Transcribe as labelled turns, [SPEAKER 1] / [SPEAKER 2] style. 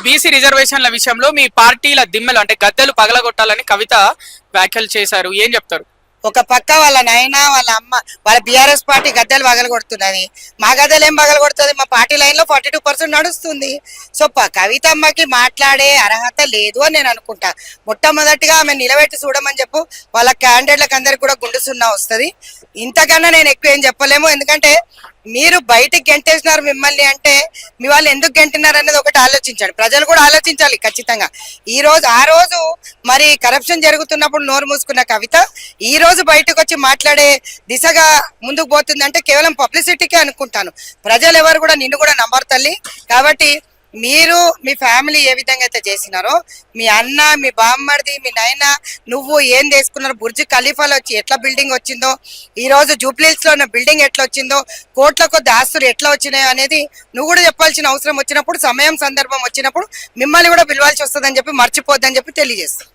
[SPEAKER 1] BC రిజర్వేషన్ల విషయంలో మీ పార్టీల దిమ్మెలు అంటే గద్దెలు పగలగొట్టాలని కవిత వ్యాఖ్యలు చేశారు. ఏం చెప్తారు?
[SPEAKER 2] ఒక పక్క వాళ్ళ నాయన వాళ్ళ అమ్మ వాళ్ళ బీఆర్ఎస్ పార్టీ గద్దెలు పగలగొడుతున్నది. మా గద్దెలు ఏం పగలగొడుతుంది? మా పార్టీ లైన్లో ఫార్టీ టూ పర్సెంట్ నడుస్తుంది. సో కవితమ్మకి మాట్లాడే అర్హత లేదు అని నేను అనుకుంటా. మొట్టమొదటిగా ఆమె నిలబెట్టి చూడమని చెప్పు. వాళ్ళ క్యాండిడేట్లకు అందరికి కూడా గుండు సున్నా వస్తుంది. ఇంతకన్నా నేను ఎక్కువ ఏం చెప్పలేము. ఎందుకంటే మీరు బయటకు గెంటేసినారు మిమ్మల్ని అంటే మీ వాళ్ళు ఎందుకు గెంటున్నారు అనేది ఒకటి ఆలోచించండి. ప్రజలు కూడా ఆలోచించాలి ఖచ్చితంగా. ఈ రోజు ఆ రోజు మరి కరప్షన్ జరుగుతున్నప్పుడు నోరు మూసుకున్న కవిత ఈ రోజు బయటకు వచ్చి మాట్లాడే దిశగా ముందుకు పోతుందంటే కేవలం పబ్లిసిటీకే అనుకుంటాను. ప్రజలు ఎవరు కూడా నిన్ను కూడా నమ్మరు తల్లి. కాబట్టి మీరు మీ ఫ్యామిలీ ఏ విధంగా అయితే చేసినారో మీ అన్న మీ బామ్మడిది మీ నాయన నువ్వు ఏం తీసుకున్నారు బుర్జ్ ఖలీఫాలో వచ్చి ఎట్లా బిల్డింగ్ వచ్చిందో ఈ రోజు జూబ్లీస్లో ఉన్న బిల్డింగ్ ఎట్లా వచ్చిందో కోట్ల కొద్ది ఆస్తులు ఎట్లా వచ్చినాయో అనేది నువ్వు కూడా చెప్పాల్సిన అవసరం వచ్చినప్పుడు సమయం సందర్భం వచ్చినప్పుడు మిమ్మల్ని కూడా పిలవాల్సి వస్తుందని చెప్పి మర్చిపోద్దని చెప్పి తెలియజేస్తాను